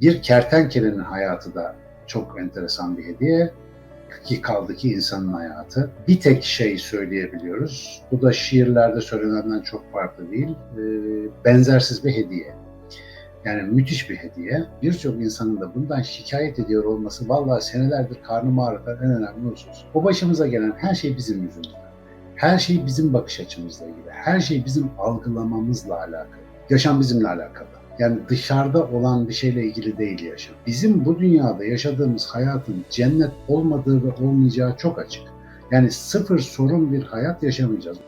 Bir kertenkelenin hayatı da çok enteresan bir hediye. Ki kaldı ki insanın hayatı. Bir tek şey söyleyebiliyoruz. Bu da şiirlerde söylenenden çok farklı değil. Ee, benzersiz bir hediye. Yani müthiş bir hediye. Birçok insanın da bundan şikayet ediyor olması vallahi senelerdir karnımı ağrıtan en önemli husus. O başımıza gelen her şey bizim yüzümüzden. Her şey bizim bakış açımızla ilgili. Her şey bizim algılamamızla alakalı. Yaşam bizimle alakalı. Yani dışarıda olan bir şeyle ilgili değil yaşam. Bizim bu dünyada yaşadığımız hayatın cennet olmadığı ve olmayacağı çok açık. Yani sıfır sorun bir hayat yaşamayacağız.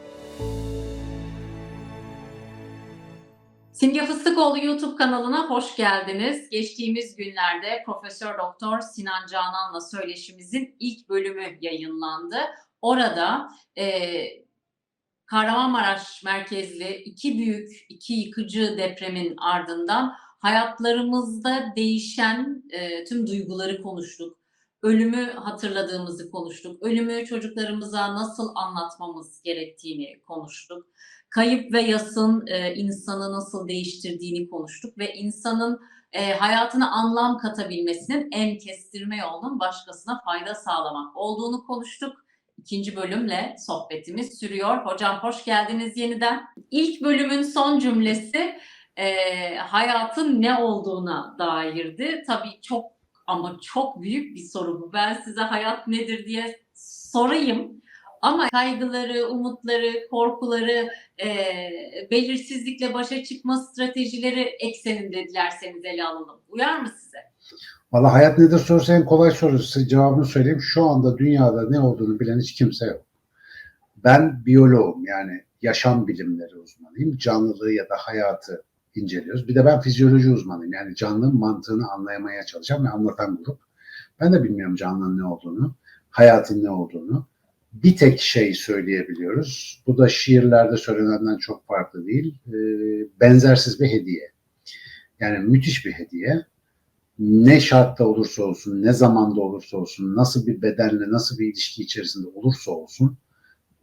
Simge Fıstıkoğlu YouTube kanalına hoş geldiniz. Geçtiğimiz günlerde Profesör Doktor Sinan Canan'la söyleşimizin ilk bölümü yayınlandı. Orada e, Kahramanmaraş merkezli iki büyük, iki yıkıcı depremin ardından hayatlarımızda değişen e, tüm duyguları konuştuk. Ölümü hatırladığımızı konuştuk. Ölümü çocuklarımıza nasıl anlatmamız gerektiğini konuştuk. Kayıp ve yasın e, insanı nasıl değiştirdiğini konuştuk ve insanın e, hayatına anlam katabilmesinin en kestirme yolunun başkasına fayda sağlamak olduğunu konuştuk. İkinci bölümle sohbetimiz sürüyor. Hocam hoş geldiniz yeniden. İlk bölümün son cümlesi e, hayatın ne olduğuna dairdi. Tabii çok ama çok büyük bir soru bu. Ben size hayat nedir diye sorayım. Ama kaygıları, umutları, korkuları, e, belirsizlikle başa çıkma stratejileri ekseninde dilerseniz ele alalım. Uyar mı size? Valla hayat nedir sorusu en kolay soru. Size cevabını söyleyeyim. Şu anda dünyada ne olduğunu bilen hiç kimse yok. Ben biyoloğum yani yaşam bilimleri uzmanıyım. Canlılığı ya da hayatı inceliyoruz. Bir de ben fizyoloji uzmanıyım. Yani canlının mantığını anlayamaya çalışan ve anlatan grup. Ben de bilmiyorum canlının ne olduğunu, hayatın ne olduğunu. Bir tek şey söyleyebiliyoruz. Bu da şiirlerde söylenenden çok farklı değil. Ee, benzersiz bir hediye. Yani müthiş bir hediye ne şartta olursa olsun, ne zamanda olursa olsun, nasıl bir bedenle, nasıl bir ilişki içerisinde olursa olsun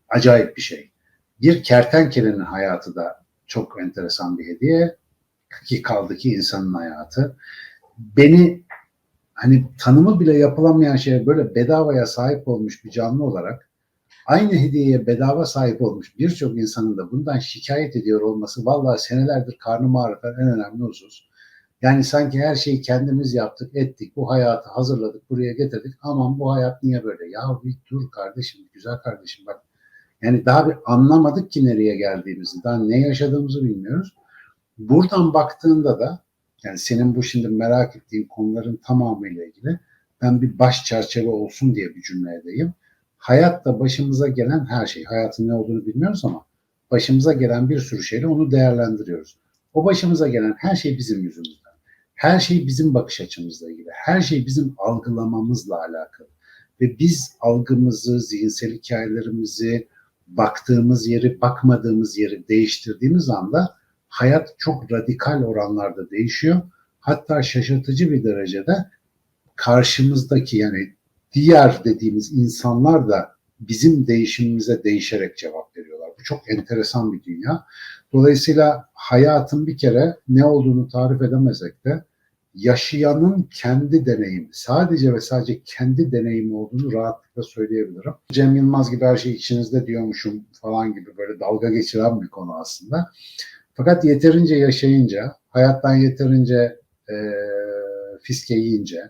acayip bir şey. Bir kertenkelenin hayatı da çok enteresan bir hediye. Ki kaldı ki insanın hayatı. Beni hani tanımı bile yapılamayan şeye böyle bedavaya sahip olmuş bir canlı olarak aynı hediyeye bedava sahip olmuş birçok insanın da bundan şikayet ediyor olması vallahi senelerdir karnımı ağrıtan en önemli husus. Yani sanki her şeyi kendimiz yaptık, ettik, bu hayatı hazırladık, buraya getirdik. Aman bu hayat niye böyle? Ya bir dur kardeşim, güzel kardeşim bak. Yani daha bir anlamadık ki nereye geldiğimizi, daha ne yaşadığımızı bilmiyoruz. Buradan baktığında da, yani senin bu şimdi merak ettiğin konuların tamamıyla ilgili ben bir baş çerçeve olsun diye bir cümle edeyim. Hayatta başımıza gelen her şey, hayatın ne olduğunu bilmiyoruz ama başımıza gelen bir sürü şeyle onu değerlendiriyoruz. O başımıza gelen her şey bizim yüzümüzden. Her şey bizim bakış açımızla ilgili. Her şey bizim algılamamızla alakalı. Ve biz algımızı, zihinsel hikayelerimizi, baktığımız yeri, bakmadığımız yeri değiştirdiğimiz anda hayat çok radikal oranlarda değişiyor. Hatta şaşırtıcı bir derecede karşımızdaki yani diğer dediğimiz insanlar da bizim değişimimize değişerek cevap veriyorlar. Bu çok enteresan bir dünya. Dolayısıyla hayatın bir kere ne olduğunu tarif edemesek de yaşayanın kendi deneyimi, sadece ve sadece kendi deneyimi olduğunu rahatlıkla söyleyebilirim. Cem Yılmaz gibi her şey içinizde diyormuşum falan gibi böyle dalga geçiren bir konu aslında. Fakat yeterince yaşayınca, hayattan yeterince e, fiske yiyince,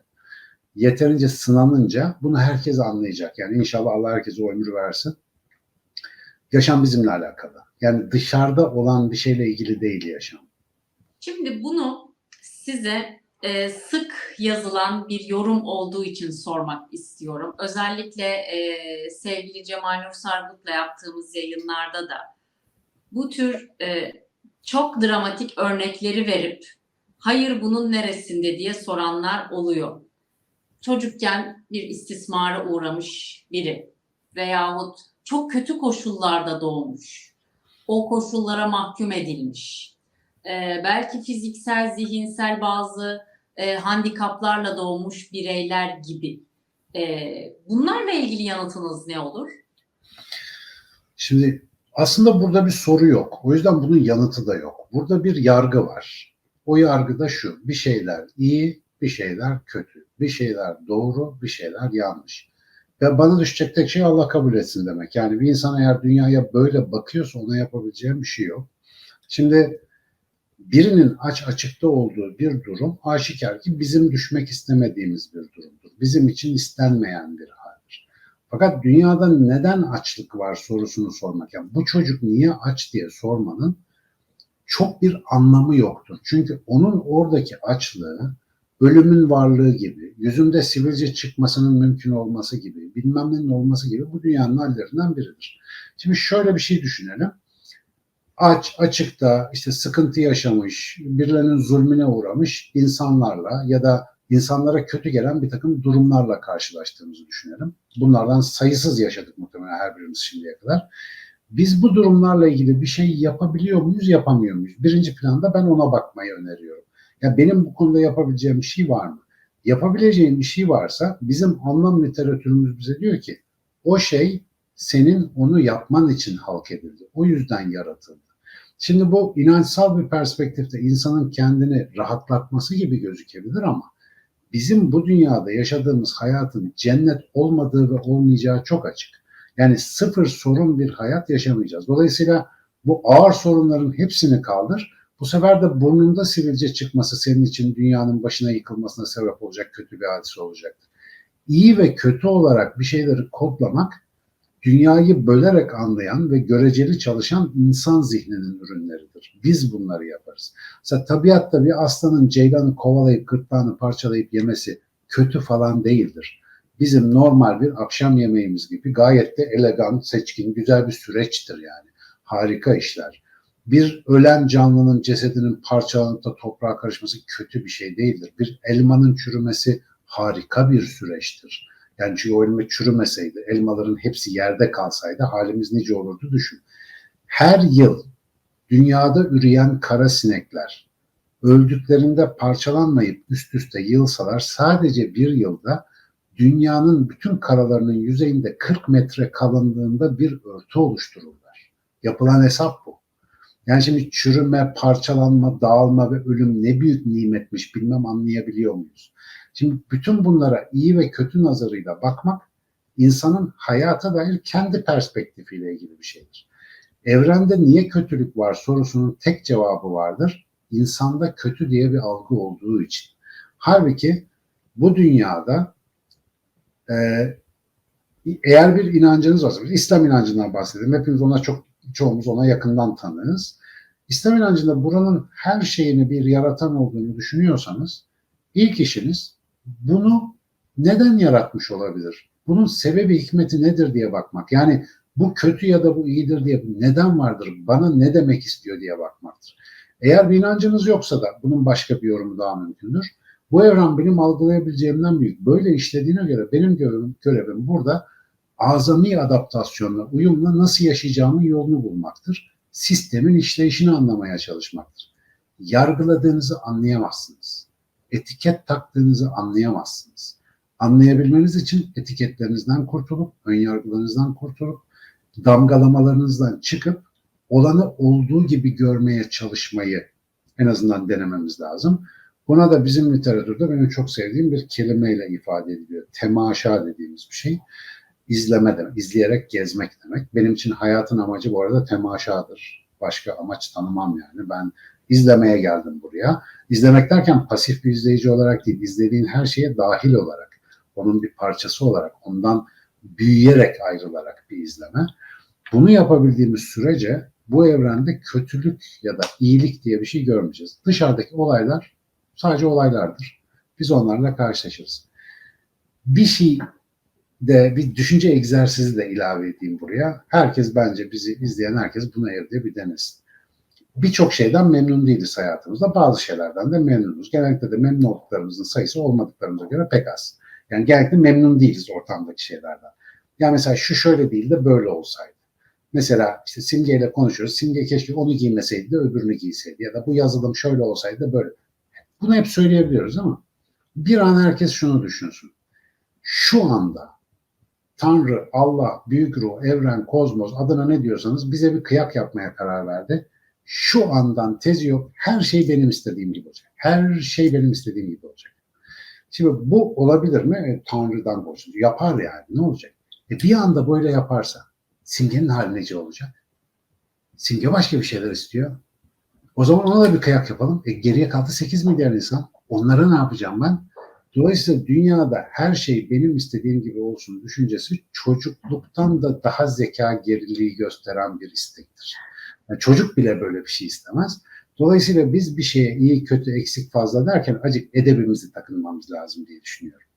yeterince sınanınca bunu herkes anlayacak. Yani inşallah Allah herkese o ömrü versin. Yaşam bizimle alakalı. Yani dışarıda olan bir şeyle ilgili değil yaşam. Şimdi bunu size e, sık yazılan bir yorum olduğu için sormak istiyorum. Özellikle e, sevgili Cemal Nur Sargut'la yaptığımız yayınlarda da bu tür e, çok dramatik örnekleri verip hayır bunun neresinde diye soranlar oluyor. Çocukken bir istismara uğramış biri veyahut çok kötü koşullarda doğmuş. O koşullara mahkum edilmiş. Ee, belki fiziksel, zihinsel bazı e, handikaplarla doğmuş bireyler gibi. Ee, bunlarla ilgili yanıtınız ne olur? Şimdi aslında burada bir soru yok. O yüzden bunun yanıtı da yok. Burada bir yargı var. O yargı da şu. Bir şeyler iyi, bir şeyler kötü, bir şeyler doğru, bir şeyler yanlış. Ve bana düşecek tek şey Allah kabul etsin demek. Yani bir insan eğer dünyaya böyle bakıyorsa ona yapabileceğim bir şey yok. Şimdi birinin aç açıkta olduğu bir durum aşikar ki bizim düşmek istemediğimiz bir durumdur. Bizim için istenmeyen bir haldir. Fakat dünyada neden açlık var sorusunu sormak, yani bu çocuk niye aç diye sormanın çok bir anlamı yoktur. Çünkü onun oradaki açlığı ölümün varlığı gibi, yüzünde sivilce çıkmasının mümkün olması gibi, bilmem nenin olması gibi bu dünyanın hallerinden biridir. Şimdi şöyle bir şey düşünelim. Aç, açıkta, işte sıkıntı yaşamış, birilerinin zulmüne uğramış insanlarla ya da insanlara kötü gelen bir takım durumlarla karşılaştığımızı düşünelim. Bunlardan sayısız yaşadık muhtemelen her birimiz şimdiye kadar. Biz bu durumlarla ilgili bir şey yapabiliyor muyuz, yapamıyor muyuz? Birinci planda ben ona bakmayı öneriyorum. Ya benim bu konuda yapabileceğim bir şey var mı? Yapabileceğim bir şey varsa bizim anlam literatürümüz bize diyor ki o şey senin onu yapman için halk edildi. O yüzden yaratıldı. Şimdi bu inançsal bir perspektifte insanın kendini rahatlatması gibi gözükebilir ama bizim bu dünyada yaşadığımız hayatın cennet olmadığı ve olmayacağı çok açık. Yani sıfır sorun bir hayat yaşamayacağız. Dolayısıyla bu ağır sorunların hepsini kaldır. Bu sefer de burnunda sivilce çıkması senin için dünyanın başına yıkılmasına sebep olacak kötü bir hadise olacaktır. İyi ve kötü olarak bir şeyleri kodlamak dünyayı bölerek anlayan ve göreceli çalışan insan zihninin ürünleridir. Biz bunları yaparız. Mesela tabiatta bir aslanın ceylanı kovalayıp gırtlağını parçalayıp yemesi kötü falan değildir. Bizim normal bir akşam yemeğimiz gibi gayet de elegan, seçkin, güzel bir süreçtir yani. Harika işler. Bir ölen canlının cesedinin parçalanıp da toprağa karışması kötü bir şey değildir. Bir elmanın çürümesi harika bir süreçtir. Yani çünkü o elma çürümeseydi, elmaların hepsi yerde kalsaydı halimiz nice olurdu düşün. Her yıl dünyada üreyen kara sinekler öldüklerinde parçalanmayıp üst üste yığılsalar sadece bir yılda dünyanın bütün karalarının yüzeyinde 40 metre kalınlığında bir örtü oluştururlar. Yapılan hesap bu. Yani şimdi çürüme, parçalanma, dağılma ve ölüm ne büyük nimetmiş bilmem anlayabiliyor muyuz? Şimdi bütün bunlara iyi ve kötü nazarıyla bakmak insanın hayata dair kendi perspektifiyle ilgili bir şeydir. Evrende niye kötülük var sorusunun tek cevabı vardır. İnsanda kötü diye bir algı olduğu için. Halbuki bu dünyada e, eğer bir inancınız varsa, İslam inancından bahsedelim. Hepimiz ona çok, çoğumuz ona yakından tanığız. İslam inancında buranın her şeyini bir yaratan olduğunu düşünüyorsanız ilk işiniz bunu neden yaratmış olabilir? Bunun sebebi hikmeti nedir diye bakmak. Yani bu kötü ya da bu iyidir diye neden vardır? Bana ne demek istiyor diye bakmaktır. Eğer bir inancınız yoksa da bunun başka bir yorumu daha mümkündür. Bu evren benim algılayabileceğimden büyük. Böyle işlediğine göre benim görevim, görevim burada azami adaptasyonla, uyumla nasıl yaşayacağımın yolunu bulmaktır. Sistemin işleyişini anlamaya çalışmaktır. Yargıladığınızı anlayamazsınız. Etiket taktığınızı anlayamazsınız. Anlayabilmeniz için etiketlerinizden kurtulup, önyargılarınızdan kurtulup, damgalamalarınızdan çıkıp olanı olduğu gibi görmeye çalışmayı en azından denememiz lazım. Buna da bizim literatürde benim çok sevdiğim bir kelimeyle ifade ediliyor. Temaşa dediğimiz bir şey. İzleme demek, izleyerek gezmek demek. Benim için hayatın amacı bu arada temaşadır. Başka amaç tanımam yani. Ben izlemeye geldim buraya. İzlemek derken pasif bir izleyici olarak değil, izlediğin her şeye dahil olarak, onun bir parçası olarak, ondan büyüyerek ayrılarak bir izleme. Bunu yapabildiğimiz sürece bu evrende kötülük ya da iyilik diye bir şey görmeyeceğiz. Dışarıdaki olaylar sadece olaylardır. Biz onlarla karşılaşırız. Bir şey de bir düşünce egzersizi de ilave edeyim buraya. Herkes bence bizi izleyen herkes bunu evde bir denesin. Birçok şeyden memnun değiliz hayatımızda. Bazı şeylerden de memnunuz. Genellikle de memnun olduklarımızın sayısı olmadıklarımıza göre pek az. Yani genellikle memnun değiliz ortamdaki şeylerden. Yani mesela şu şöyle değil de böyle olsaydı. Mesela işte Simge ile konuşuyoruz. Simge keşke onu giymeseydi de öbürünü giyseydi. Ya da bu yazılım şöyle olsaydı böyle. Bunu hep söyleyebiliyoruz ama bir an herkes şunu düşünsün. Şu anda Tanrı, Allah, büyük ruh, evren, kozmos adına ne diyorsanız bize bir kıyak yapmaya karar verdi. Şu andan tezi yok. Her şey benim istediğim gibi olacak. Her şey benim istediğim gibi olacak. Şimdi bu olabilir mi? E, Tanrı'dan korusun. Yapar yani. Ne olacak? E bir anda böyle yaparsa Simge'nin hali nece olacak? Simge başka bir şeyler istiyor. O zaman ona da bir kıyak yapalım. E geriye kaldı 8 milyar insan. Onlara ne yapacağım ben? Dolayısıyla dünyada her şey benim istediğim gibi olsun düşüncesi çocukluktan da daha zeka geriliği gösteren bir istektir. Yani çocuk bile böyle bir şey istemez. Dolayısıyla biz bir şeye iyi, kötü, eksik, fazla derken acık edebimizi takınmamız lazım diye düşünüyorum.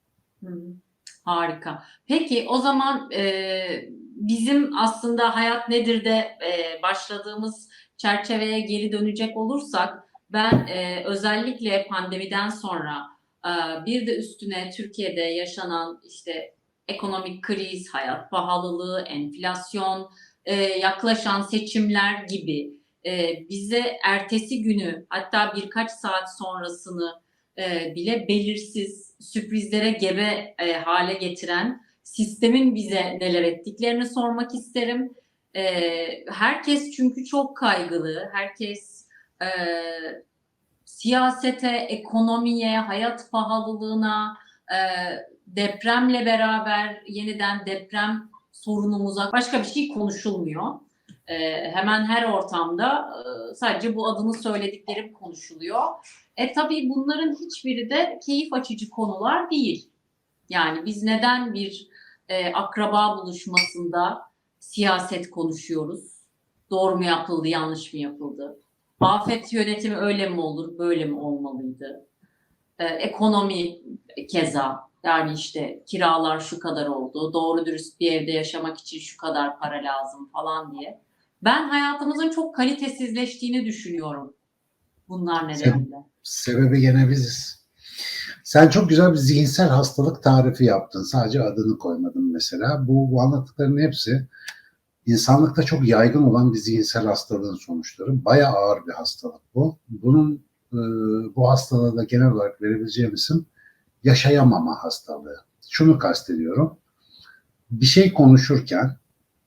Harika. Peki o zaman e, bizim aslında hayat nedir de e, başladığımız çerçeveye geri dönecek olursak ben e, özellikle pandemiden sonra bir de üstüne Türkiye'de yaşanan işte ekonomik kriz, hayat pahalılığı, enflasyon, e, yaklaşan seçimler gibi e, bize ertesi günü hatta birkaç saat sonrasını e, bile belirsiz sürprizlere gebe hale getiren sistemin bize neler ettiklerini sormak isterim. Herkes çünkü çok kaygılı. Herkes siyasete, ekonomiye, hayat pahalılığına, e, depremle beraber yeniden deprem sorunumuza başka bir şey konuşulmuyor. E, hemen her ortamda e, sadece bu adını söylediklerim konuşuluyor. E tabii bunların hiçbiri de keyif açıcı konular değil. Yani biz neden bir e, akraba buluşmasında siyaset konuşuyoruz? Doğru mu yapıldı, yanlış mı yapıldı? Afet yönetimi öyle mi olur, böyle mi olmalıydı? E, ekonomi keza. Yani işte kiralar şu kadar oldu, doğru dürüst bir evde yaşamak için şu kadar para lazım falan diye. Ben hayatımızın çok kalitesizleştiğini düşünüyorum bunlar nedeniyle. Sebebi gene biziz. Sen çok güzel bir zihinsel hastalık tarifi yaptın. Sadece adını koymadın mesela. Bu, bu anlattıkların hepsi insanlıkta çok yaygın olan bir zihinsel hastalığın sonuçları. Bayağı ağır bir hastalık bu. Bunun e, bu hastalığa da genel olarak verebileceğim isim yaşayamama hastalığı. Şunu kastediyorum. Bir şey konuşurken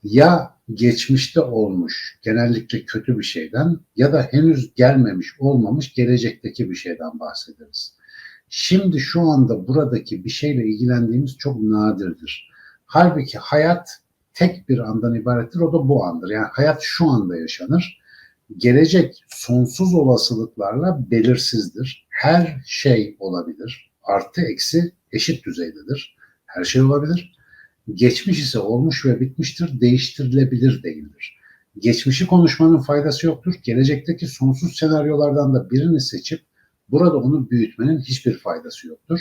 ya geçmişte olmuş genellikle kötü bir şeyden ya da henüz gelmemiş olmamış gelecekteki bir şeyden bahsederiz. Şimdi şu anda buradaki bir şeyle ilgilendiğimiz çok nadirdir. Halbuki hayat tek bir andan ibarettir o da bu andır. Yani hayat şu anda yaşanır. Gelecek sonsuz olasılıklarla belirsizdir. Her şey olabilir. Artı eksi eşit düzeydedir. Her şey olabilir. Geçmiş ise olmuş ve bitmiştir, değiştirilebilir değildir. Geçmişi konuşmanın faydası yoktur. Gelecekteki sonsuz senaryolardan da birini seçip burada onu büyütmenin hiçbir faydası yoktur.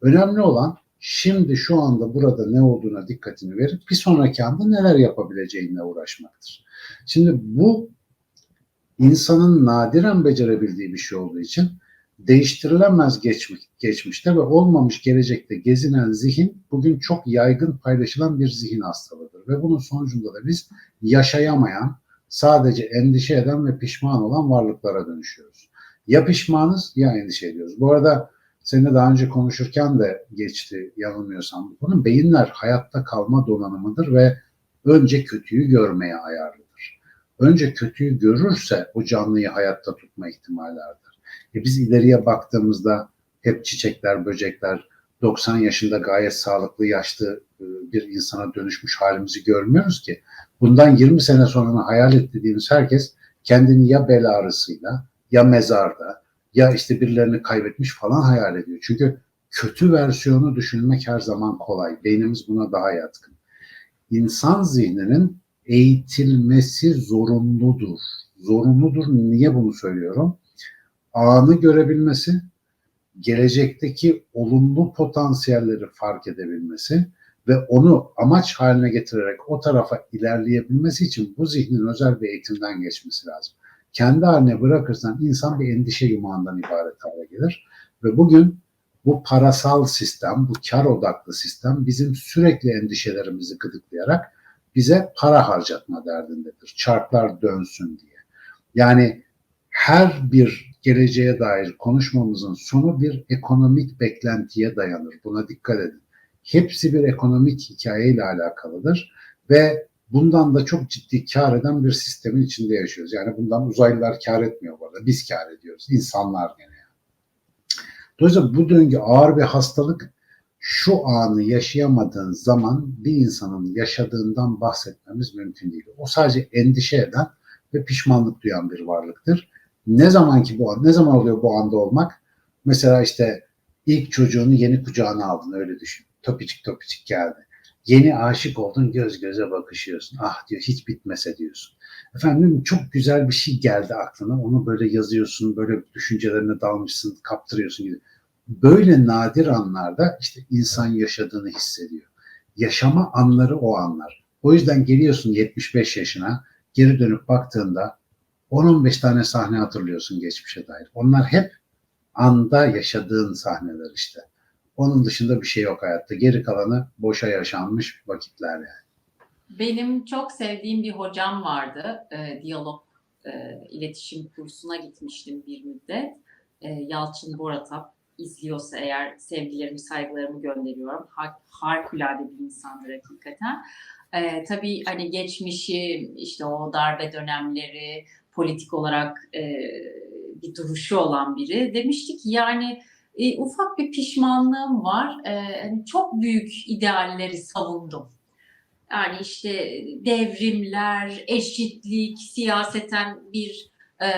Önemli olan şimdi şu anda burada ne olduğuna dikkatini verip bir sonraki anda neler yapabileceğinle uğraşmaktır. Şimdi bu insanın nadiren becerebildiği bir şey olduğu için değiştirilemez geçmiş, geçmişte ve olmamış gelecekte gezinen zihin bugün çok yaygın paylaşılan bir zihin hastalığıdır. Ve bunun sonucunda da biz yaşayamayan, sadece endişe eden ve pişman olan varlıklara dönüşüyoruz. Ya pişmanız ya endişe ediyoruz. Bu arada seninle daha önce konuşurken de geçti yanılmıyorsam bu konu. Beyinler hayatta kalma donanımıdır ve önce kötüyü görmeye ayarlıdır. Önce kötüyü görürse o canlıyı hayatta tutma ihtimali. E biz ileriye baktığımızda hep çiçekler, böcekler, 90 yaşında gayet sağlıklı, yaşlı e, bir insana dönüşmüş halimizi görmüyoruz ki. Bundan 20 sene sonra hayal ettiğimiz herkes kendini ya bel ağrısıyla, ya mezarda, ya işte birilerini kaybetmiş falan hayal ediyor. Çünkü kötü versiyonu düşünmek her zaman kolay. Beynimiz buna daha yatkın. İnsan zihninin eğitilmesi zorunludur. Zorunludur. Niye bunu söylüyorum? anı görebilmesi, gelecekteki olumlu potansiyelleri fark edebilmesi ve onu amaç haline getirerek o tarafa ilerleyebilmesi için bu zihnin özel bir eğitimden geçmesi lazım. Kendi haline bırakırsan insan bir endişe yumağından ibaret hale gelir ve bugün bu parasal sistem, bu kar odaklı sistem bizim sürekli endişelerimizi gıdıklayarak bize para harcatma derdindedir. Çarklar dönsün diye. Yani her bir geleceğe dair konuşmamızın sonu bir ekonomik beklentiye dayanır. Buna dikkat edin. Hepsi bir ekonomik hikayeyle alakalıdır ve bundan da çok ciddi kar eden bir sistemin içinde yaşıyoruz. Yani bundan uzaylılar kar etmiyor bu arada. Biz kar ediyoruz. İnsanlar gene. Dolayısıyla bu döngü ağır bir hastalık. Şu anı yaşayamadığın zaman bir insanın yaşadığından bahsetmemiz mümkün değil. O sadece endişe eden ve pişmanlık duyan bir varlıktır. Ne zaman ki bu an, ne zaman oluyor bu anda olmak? Mesela işte ilk çocuğunu yeni kucağına aldın öyle düşün. Topicik topicik geldi. Yeni aşık oldun göz göze bakışıyorsun. Ah diyor hiç bitmese diyorsun. Efendim çok güzel bir şey geldi aklına. Onu böyle yazıyorsun, böyle düşüncelerine dalmışsın, kaptırıyorsun gibi. Böyle nadir anlarda işte insan yaşadığını hissediyor. Yaşama anları o anlar. O yüzden geliyorsun 75 yaşına, geri dönüp baktığında 10-15 tane sahne hatırlıyorsun geçmişe dair. Onlar hep anda yaşadığın sahneler işte. Onun dışında bir şey yok hayatta. Geri kalanı boşa yaşanmış vakitler yani. Benim çok sevdiğim bir hocam vardı. E, diyalog e, iletişim kursuna gitmiştim bir müddet. E, Yalçın Boratap izliyorsa eğer sevgilerimi, saygılarımı gönderiyorum. Ha- harikulade bir insandır hakikaten. E, tabii hani geçmişi, işte o darbe dönemleri, politik olarak e, bir duruşu olan biri. Demişti ki yani e, ufak bir pişmanlığım var. E, hani çok büyük idealleri savundum. Yani işte devrimler, eşitlik, siyaseten bir e,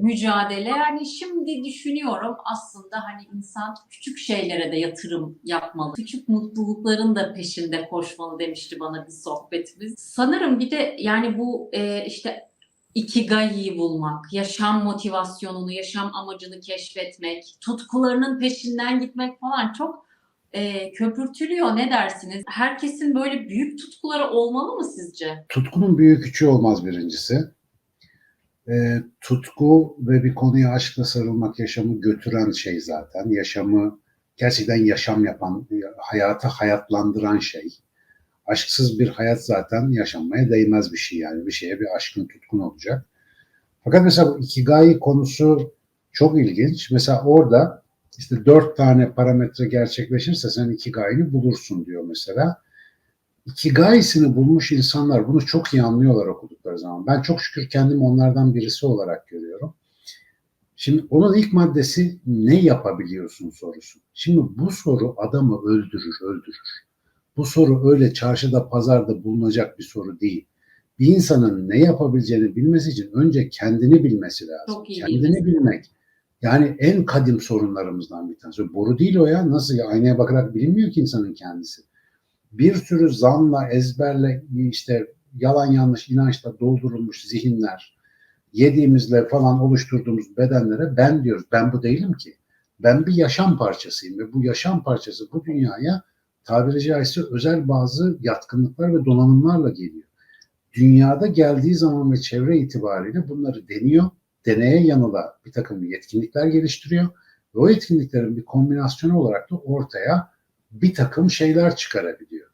mücadele. Yani şimdi düşünüyorum aslında hani insan küçük şeylere de yatırım yapmalı. Küçük mutlulukların da peşinde koşmalı demişti bana bir sohbetimiz. Sanırım bir de yani bu e, işte ikigai'yi bulmak, yaşam motivasyonunu, yaşam amacını keşfetmek, tutkularının peşinden gitmek falan çok e, köpürtülüyor. Ne dersiniz? Herkesin böyle büyük tutkuları olmalı mı sizce? Tutkunun büyük küçüğü olmaz birincisi. E, tutku ve bir konuya aşkla sarılmak yaşamı götüren şey zaten. Yaşamı gerçekten yaşam yapan, hayatı hayatlandıran şey. Aşksız bir hayat zaten yaşanmaya değmez bir şey yani. Bir şeye bir aşkın tutkun olacak. Fakat mesela bu ikigai konusu çok ilginç. Mesela orada işte dört tane parametre gerçekleşirse sen ikigai'ni bulursun diyor mesela. Ikigai'sini bulmuş insanlar bunu çok iyi anlıyorlar okudukları zaman. Ben çok şükür kendimi onlardan birisi olarak görüyorum. Şimdi onun ilk maddesi ne yapabiliyorsun sorusu. Şimdi bu soru adamı öldürür, öldürür. Bu soru öyle çarşıda, pazarda bulunacak bir soru değil. Bir insanın ne yapabileceğini bilmesi için önce kendini bilmesi lazım. Çok iyi kendini bilmesi. bilmek. Yani en kadim sorunlarımızdan bir tanesi. Boru değil o ya. Nasıl ya? Aynaya bakarak bilinmiyor ki insanın kendisi. Bir sürü zanla, ezberle, işte yalan yanlış inançla doldurulmuş zihinler, yediğimizle falan oluşturduğumuz bedenlere ben diyoruz. Ben bu değilim ki. Ben bir yaşam parçasıyım ve bu yaşam parçası bu dünyaya tabiri caizse özel bazı yatkınlıklar ve donanımlarla geliyor. Dünyada geldiği zaman ve çevre itibariyle bunları deniyor, deneye yanıla bir takım yetkinlikler geliştiriyor ve o yetkinliklerin bir kombinasyonu olarak da ortaya bir takım şeyler çıkarabiliyor.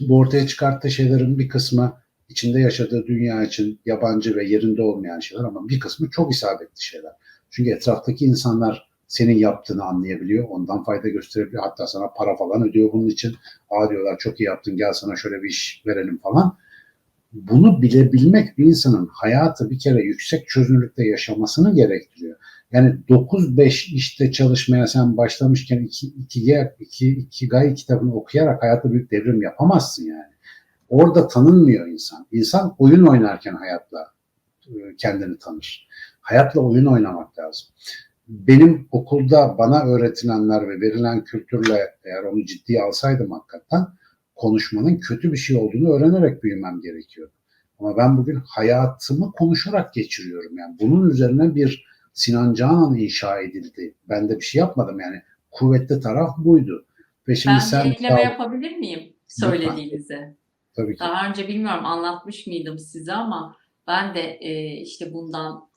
Bu ortaya çıkarttığı şeylerin bir kısmı içinde yaşadığı dünya için yabancı ve yerinde olmayan şeyler ama bir kısmı çok isabetli şeyler. Çünkü etraftaki insanlar senin yaptığını anlayabiliyor, ondan fayda gösterebiliyor. Hatta sana para falan ödüyor bunun için. Aa diyorlar çok iyi yaptın gel sana şöyle bir iş verelim falan. Bunu bilebilmek bir insanın hayatı bir kere yüksek çözünürlükte yaşamasını gerektiriyor. Yani 9-5 işte çalışmaya sen başlamışken 2 2 2 2 gay kitabını okuyarak hayatta büyük devrim yapamazsın yani. Orada tanınmıyor insan. İnsan oyun oynarken hayatla e, kendini tanır. Hayatla oyun oynamak lazım. Benim okulda bana öğretilenler ve verilen kültürle eğer onu ciddiye alsaydım hakikaten konuşmanın kötü bir şey olduğunu öğrenerek büyümem gerekiyordu. Ama ben bugün hayatımı konuşarak geçiriyorum. Yani bunun üzerine bir Sinan Canan inşa edildi. Ben de bir şey yapmadım yani. Kuvvetli taraf buydu. Ve şimdi Ben sen bir ekleme yapabilir miyim söylediğinize? tabii ki. Daha önce bilmiyorum anlatmış mıydım size ama ben de e, işte bundan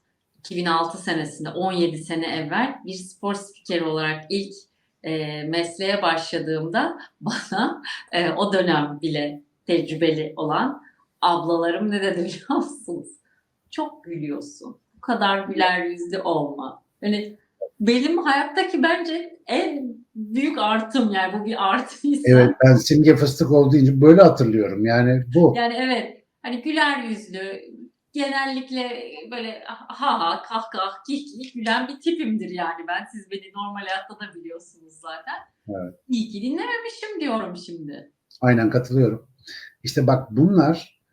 2006 senesinde 17 sene evvel bir spor spikeri olarak ilk e, mesleğe başladığımda bana e, o dönem bile tecrübeli olan ablalarım ne dedi biliyor musunuz? Çok gülüyorsun. Bu kadar güler yüzlü olma. Yani benim hayattaki bence en büyük artım yani bu bir artıysa. Evet ben simge fıstık olduğu için böyle hatırlıyorum. Yani bu. Yani evet hani güler yüzlü genellikle böyle ha ha kah kah kih kih gülen bir tipimdir yani ben. Siz beni normal hayatta da biliyorsunuz zaten. Evet. İyi ki dinlememişim diyorum şimdi. Aynen katılıyorum. İşte bak bunlar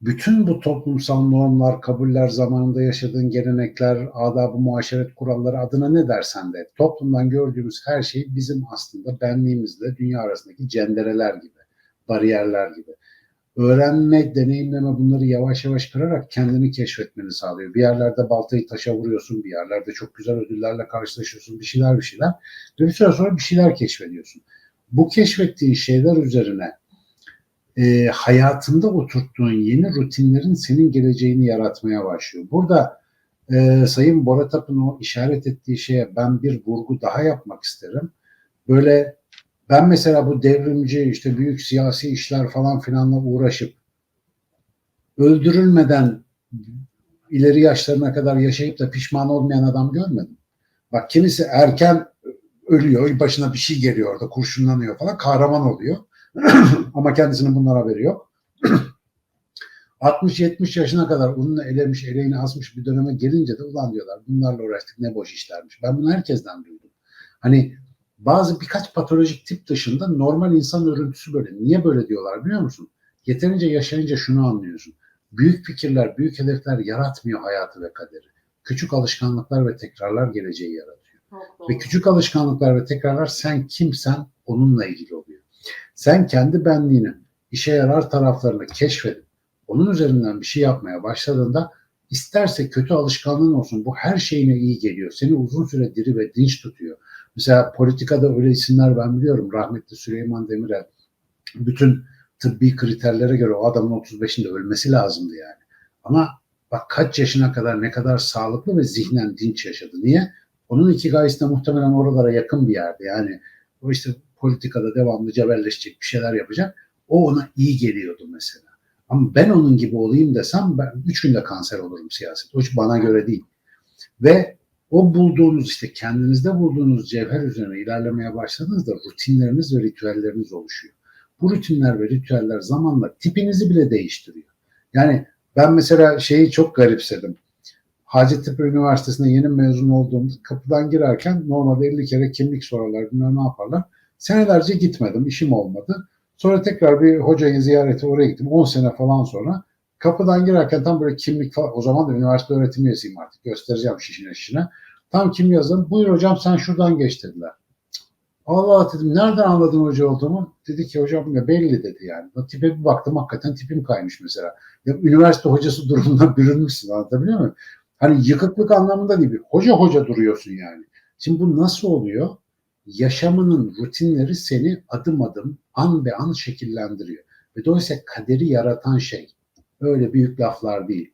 bütün bu toplumsal normlar, kabuller zamanında yaşadığın gelenekler, adab-ı muaşeret kuralları adına ne dersen de toplumdan gördüğümüz her şey bizim aslında benliğimizle dünya arasındaki cendereler gibi, bariyerler gibi. Öğrenme, deneyimleme bunları yavaş yavaş kırarak kendini keşfetmeni sağlıyor. Bir yerlerde baltayı taşa vuruyorsun, bir yerlerde çok güzel ödüllerle karşılaşıyorsun, bir şeyler bir şeyler. Ve bir süre sonra bir şeyler keşfediyorsun. Bu keşfettiğin şeyler üzerine e, hayatında oturttuğun yeni rutinlerin senin geleceğini yaratmaya başlıyor. Burada e, Sayın Bora Tap'ın o işaret ettiği şeye ben bir vurgu daha yapmak isterim. Böyle ben mesela bu devrimci işte büyük siyasi işler falan filanla uğraşıp öldürülmeden ileri yaşlarına kadar yaşayıp da pişman olmayan adam görmedim. Bak kimisi erken ölüyor, başına bir şey geliyor orada, kurşunlanıyor falan, kahraman oluyor. Ama kendisinin bundan haberi yok. 60-70 yaşına kadar ununu elemiş, eleğini asmış bir döneme gelince de ulan diyorlar bunlarla uğraştık ne boş işlermiş. Ben bunu herkesten duydum. Hani bazı birkaç patolojik tip dışında normal insan örüntüsü böyle. Niye böyle diyorlar biliyor musun? Yeterince yaşayınca şunu anlıyorsun. Büyük fikirler, büyük hedefler yaratmıyor hayatı ve kaderi. Küçük alışkanlıklar ve tekrarlar geleceği yaratıyor. Çok. Ve küçük alışkanlıklar ve tekrarlar sen kimsen onunla ilgili oluyor. Sen kendi benliğini, işe yarar taraflarını keşfedip onun üzerinden bir şey yapmaya başladığında isterse kötü alışkanlığın olsun bu her şeyine iyi geliyor. Seni uzun süre diri ve dinç tutuyor. Mesela politikada öyle isimler ben biliyorum. Rahmetli Süleyman Demirel bütün tıbbi kriterlere göre o adamın 35'inde ölmesi lazımdı yani. Ama bak kaç yaşına kadar ne kadar sağlıklı ve zihnen dinç yaşadı. Niye? Onun iki gayesi de muhtemelen oralara yakın bir yerde. Yani o işte politikada devamlı cebelleşecek bir şeyler yapacak. O ona iyi geliyordu mesela. Ama ben onun gibi olayım desem ben üç günde kanser olurum siyaset. O bana göre değil. Ve o bulduğunuz işte kendinizde bulduğunuz cevher üzerine ilerlemeye başladığınızda rutinleriniz ve ritüelleriniz oluşuyor. Bu rutinler ve ritüeller zamanla tipinizi bile değiştiriyor. Yani ben mesela şeyi çok garipsedim. Hacettepe Üniversitesi'ne yeni mezun olduğumda kapıdan girerken normalde 50 kere kimlik sorarlar, bilmem ne yaparlar. Senelerce gitmedim, işim olmadı. Sonra tekrar bir hocayı ziyarete oraya gittim. 10 sene falan sonra. Kapıdan girerken tam böyle kimlik falan, o zaman da üniversite öğretim üyesiyim artık. Göstereceğim şişine şişine. Tam kim yazdım. Buyur hocam sen şuradan geç dediler. Allah dedim nereden anladın hoca olduğumu? Dedi ki hocam ne belli dedi yani. Tipe bir baktım hakikaten tipim kaymış mesela. Ya, üniversite hocası durumundan bürünmüşsün anlatabiliyor muyum? Hani yıkıklık anlamında değil. Hoca hoca duruyorsun yani. Şimdi bu nasıl oluyor? Yaşamının rutinleri seni adım adım, an be an şekillendiriyor. Ve dolayısıyla kaderi yaratan şey öyle büyük laflar değil.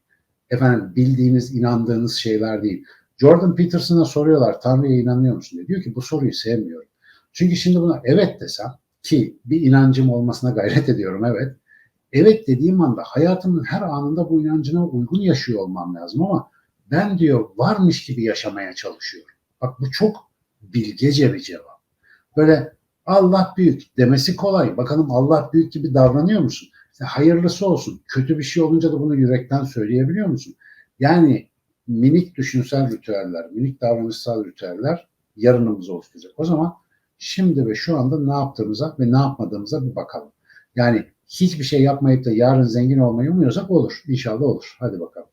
Efendim bildiğiniz, inandığınız şeyler değil. Jordan Peterson'a soruyorlar Tanrı'ya inanıyor musun diye. Diyor ki bu soruyu sevmiyorum. Çünkü şimdi buna evet desem ki bir inancım olmasına gayret ediyorum evet. Evet dediğim anda hayatımın her anında bu inancına uygun yaşıyor olmam lazım ama ben diyor varmış gibi yaşamaya çalışıyorum. Bak bu çok bilgece bir cevap. Böyle Allah büyük demesi kolay. Bakalım Allah büyük gibi davranıyor musun? Hayırlısı olsun. Kötü bir şey olunca da bunu yürekten söyleyebiliyor musun? Yani minik düşünsel ritüeller, minik davranışsal ritüeller yarınımızı oluşturacak. O zaman şimdi ve şu anda ne yaptığımıza ve ne yapmadığımıza bir bakalım. Yani hiçbir şey yapmayıp da yarın zengin olmayı umuyorsak olur. İnşallah olur. Hadi bakalım.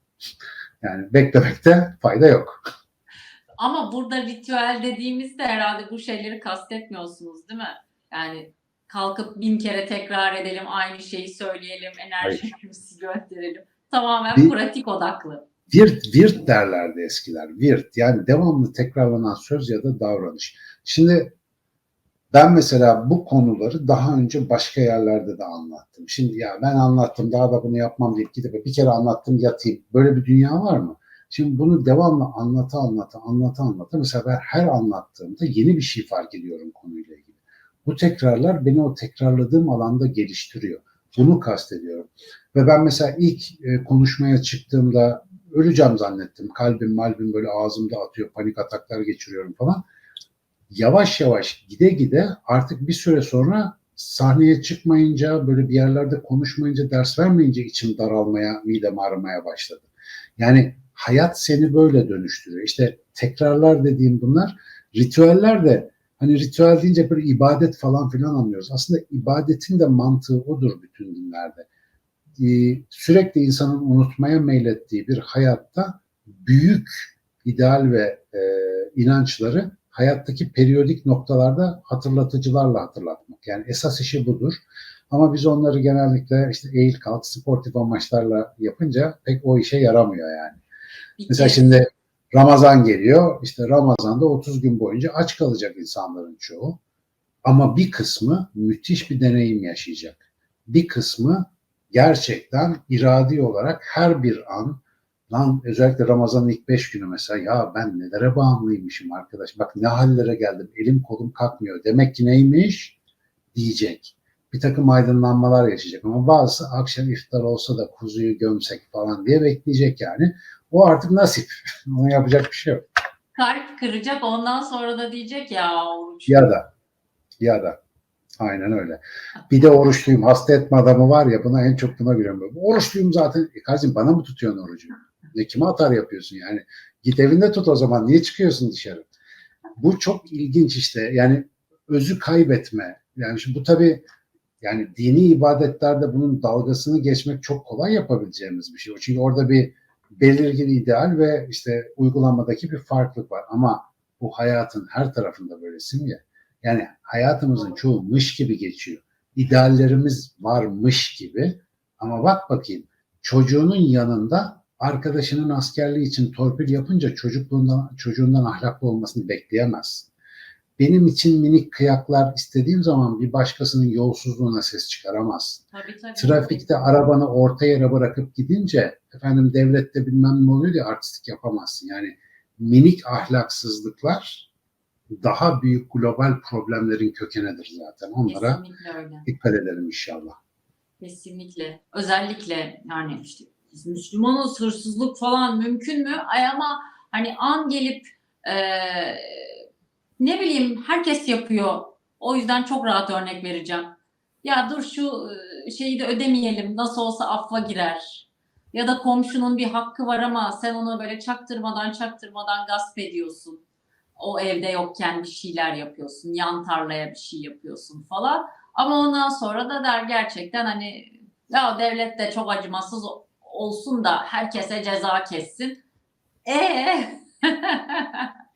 Yani beklemekte fayda yok. Ama burada ritüel dediğimizde herhalde bu şeyleri kastetmiyorsunuz değil mi? Yani kalkıp bin kere tekrar edelim, aynı şeyi söyleyelim, enerjimizi gönderelim. Tamamen Bir- pratik odaklı. Virt, virt derlerdi eskiler. Virt yani devamlı tekrarlanan söz ya da davranış. Şimdi ben mesela bu konuları daha önce başka yerlerde de anlattım. Şimdi ya ben anlattım daha da bunu yapmam deyip gidip bir kere anlattım yatayım. Böyle bir dünya var mı? Şimdi bunu devamlı anlata anlata anlata anlata mesela ben her anlattığımda yeni bir şey fark ediyorum konuyla ilgili. Bu tekrarlar beni o tekrarladığım alanda geliştiriyor. Bunu kastediyorum. Ve ben mesela ilk e, konuşmaya çıktığımda öleceğim zannettim. Kalbim malbim böyle ağzımda atıyor. Panik ataklar geçiriyorum falan. Yavaş yavaş gide gide artık bir süre sonra sahneye çıkmayınca, böyle bir yerlerde konuşmayınca, ders vermeyince içim daralmaya, midem ağrımaya başladı. Yani hayat seni böyle dönüştürüyor. İşte tekrarlar dediğim bunlar, ritüeller de hani ritüel deyince bir ibadet falan filan anlıyoruz. Aslında ibadetin de mantığı odur bütün dinlerde. Ee, sürekli insanın unutmaya meylettiği bir hayatta büyük ideal ve e, inançları hayattaki periyodik noktalarda hatırlatıcılarla hatırlatmak. Yani esas işi budur. Ama biz onları genellikle işte eğil kalk sportif amaçlarla yapınca pek o işe yaramıyor yani. Bir Mesela şimdi Ramazan geliyor. İşte Ramazan'da 30 gün boyunca aç kalacak insanların çoğu. Ama bir kısmı müthiş bir deneyim yaşayacak. Bir kısmı gerçekten iradi olarak her bir an lan özellikle Ramazan'ın ilk 5 günü mesela ya ben nelere bağımlıymışım arkadaş. Bak ne hallere geldim. Elim kolum kalkmıyor. Demek ki neymiş? Diyecek. Bir takım aydınlanmalar yaşayacak ama bazısı akşam iftar olsa da kuzuyu gömsek falan diye bekleyecek yani. O artık nasip. Ona yapacak bir şey yok. kalp kıracak ondan sonra da diyecek ya oruç. Ya da ya da aynen öyle. Bir de oruçluyum hasta etme adamı var ya buna en çok buna gülüyorum. Oruçluyum zaten. E kardeşim bana mı tutuyorsun orucu? Ne kime atar yapıyorsun yani? Git evinde tut o zaman. Niye çıkıyorsun dışarı? Bu çok ilginç işte. Yani özü kaybetme. Yani şimdi bu tabii yani dini ibadetlerde bunun dalgasını geçmek çok kolay yapabileceğimiz bir şey. Çünkü orada bir belirgin ideal ve işte uygulamadaki bir farklılık var. Ama bu hayatın her tarafında böyle simge. Yani hayatımızın çoğu mış gibi geçiyor. İdeallerimiz varmış gibi. Ama bak bakayım çocuğunun yanında arkadaşının askerliği için torpil yapınca çocukluğundan çocuğundan ahlaklı olmasını bekleyemez. Benim için minik kıyaklar istediğim zaman bir başkasının yolsuzluğuna ses çıkaramaz. Tabii tabii. Trafikte arabanı orta yere bırakıp gidince efendim devlette bilmem ne oluyor diye artistik yapamazsın. Yani minik ahlaksızlıklar daha büyük global problemlerin kökenidir zaten. Onlara dikkat edelim inşallah. Kesinlikle. Özellikle yani işte biz Müslümanız hırsızlık falan mümkün mü? Ay ama hani an gelip eee, ne bileyim herkes yapıyor. O yüzden çok rahat örnek vereceğim. Ya dur şu e, şeyi de ödemeyelim. Nasıl olsa affa girer. Ya da komşunun bir hakkı var ama sen onu böyle çaktırmadan çaktırmadan gasp ediyorsun. O evde yokken bir şeyler yapıyorsun. Yan tarlaya bir şey yapıyorsun falan. Ama ondan sonra da der gerçekten hani ya devlet de çok acımasız olsun da herkese ceza kessin. E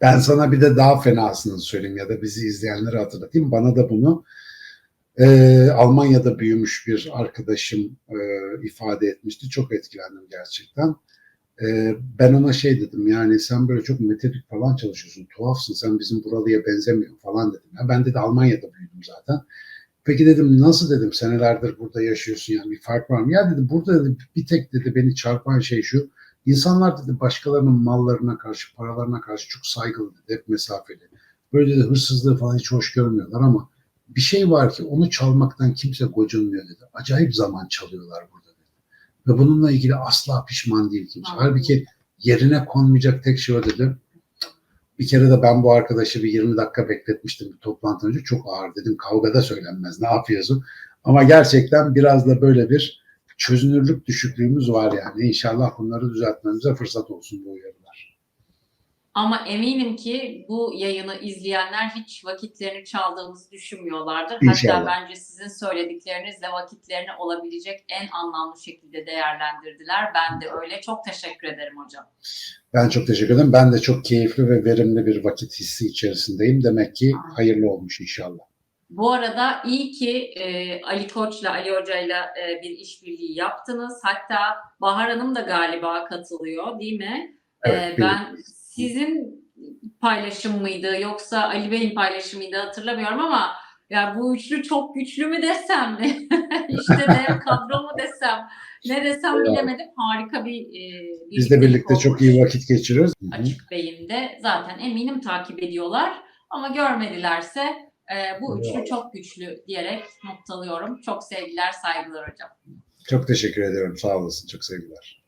Ben sana bir de daha fenasını söyleyeyim ya da bizi izleyenlere hatırlatayım. Bana da bunu e, Almanya'da büyümüş bir arkadaşım e, ifade etmişti. Çok etkilendim gerçekten. E, ben ona şey dedim yani sen böyle çok metodik falan çalışıyorsun. Tuhafsın sen bizim buralıya benzemiyorsun falan dedim. Ya ben dedi Almanya'da büyüdüm zaten. Peki dedim nasıl dedim senelerdir burada yaşıyorsun yani bir fark var mı? Ya dedi burada dedi bir tek dedi beni çarpan şey şu. İnsanlar dedi başkalarının mallarına karşı, paralarına karşı çok saygılı dedi, hep mesafeli. Böyle dedi hırsızlığı falan hiç hoş görmüyorlar ama bir şey var ki onu çalmaktan kimse gocunmuyor dedi. Acayip zaman çalıyorlar burada dedi. Ve bununla ilgili asla pişman değil kimse. Anladım. Halbuki yerine konmayacak tek şey o dedi. Bir kere de ben bu arkadaşı bir 20 dakika bekletmiştim bir toplantı önce. Çok ağır dedim. Kavgada söylenmez. Ne yapıyorsun? Ama gerçekten biraz da böyle bir çözünürlük düşüklüğümüz var yani. İnşallah bunları düzeltmemize fırsat olsun bu uyarılar. ama eminim ki bu yayını izleyenler hiç vakitlerini çaldığımızı düşünmüyorlardır. İnşallah. Hatta bence sizin söylediklerinizle vakitlerini olabilecek en anlamlı şekilde değerlendirdiler. Ben de öyle. Çok teşekkür ederim hocam. Ben çok teşekkür ederim. Ben de çok keyifli ve verimli bir vakit hissi içerisindeyim. Demek ki hayırlı olmuş inşallah. Bu arada iyi ki e, Ali Koç'la, Ali Hoca'yla e, bir işbirliği yaptınız. Hatta Bahar Hanım da galiba katılıyor değil mi? Evet, E, ben sizin paylaşım mıydı yoksa Ali Bey'in paylaşımıydı hatırlamıyorum ama ya bu üçlü çok güçlü mü desem ne? işte dev kadro mu desem ne desem bilemedim. Harika bir e, Biz de birlikte çok olmuş. iyi vakit geçiriyoruz. Açık Bey'inde zaten eminim takip ediyorlar ama görmedilerse e, bu üçlü çok güçlü diyerek noktalıyorum. Çok sevgiler, saygılar hocam. Çok teşekkür ederim. Sağ olasın. Çok sevgiler.